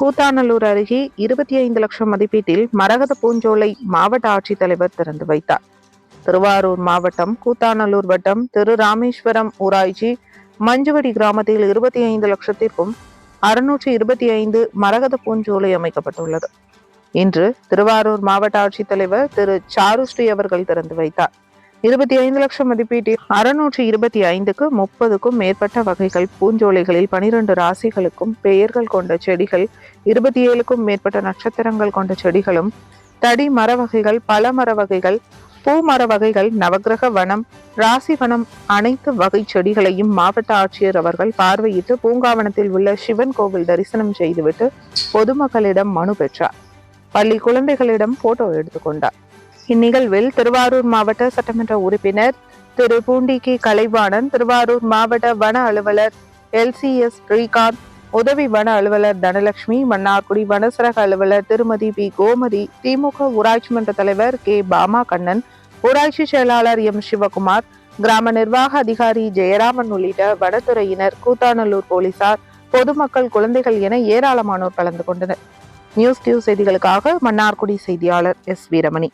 கூத்தாநல்லூர் அருகே இருபத்தி ஐந்து லட்சம் மதிப்பீட்டில் மரகத பூஞ்சோலை மாவட்ட ஆட்சித்தலைவர் திறந்து வைத்தார். திருவாரூர் மாவட்டம் கூத்தாநல்லூர் வட்டம் திரு. ராமேஸ்வரம் ஊராட்சி மஞ்சுவடி கிராமத்தில் இருபத்தி ஐந்து லட்சத்திற்கும் அறுநூற்றி இருபத்தி ஐந்து மரகத பூஞ்சோலை அமைக்கப்பட்டுள்ளது. இன்று திருவாரூர் மாவட்ட ஆட்சித்தலைவர் திரு. சாருஸ்ரீ அவர்கள் திறந்து வைத்தார். இருபத்தி ஐந்து லட்சம் மதிப்பீட்டில் அறுநூற்றி இருபத்தி ஐந்துக்கு முப்பதுக்கும் மேற்பட்ட வகைகள். பூஞ்சோலைகளில் பனிரெண்டு ராசிகளுக்கும் பெயர்கள் கொண்ட செடிகள் இருபத்தி ஏழுக்கும் மேற்பட்ட நட்சத்திரங்கள் கொண்ட செடிகளும் தடி மர வகைகள் பல மர வகைகள் பூ மர வகைகள் நவக்கிரக வனம் ராசி வனம் அனைத்து வகை செடிகளையும் மாவட்ட ஆட்சியர் அவர்கள் பார்வையிட்டு பூங்காவனத்தில் உள்ள சிவன் கோவில் தரிசனம் செய்துவிட்டு பொதுமக்களிடம் மனு பெற்றார். பள்ளி குழந்தைகளிடம் போட்டோ எடுத்துக்கொண்டார். இந்நிகழ்வில் திருவாரூர் மாவட்ட சட்டமன்ற உறுப்பினர் திரு பூண்டிகி கலைவாணன் திருவாரூர் மாவட்ட வன அலுவலர் எல்சிஎஸ் ஸ்ரீகாந்த் உதவி வன அலுவலர் தனலட்சுமி மன்னார்குடி வனசரக அலுவலர் திருமதி பி கோமதி திமுக ஊராட்சி மன்ற தலைவர் கே. பாமா கண்ணன் ஊராட்சி செயலாளர் எம். சிவகுமார் கிராம நிர்வாக அதிகாரி ஜெயராமன் உள்ளிட்ட வனத்துறையினர் கூத்தாநல்லூர் போலீசார் பொதுமக்கள் குழந்தைகள் என ஏராளமானோர் கலந்து கொண்டனர். நியூஸ் டியூ செய்திகளுக்காக மன்னார்குடி செய்தியாளர் எஸ் வீரமணி.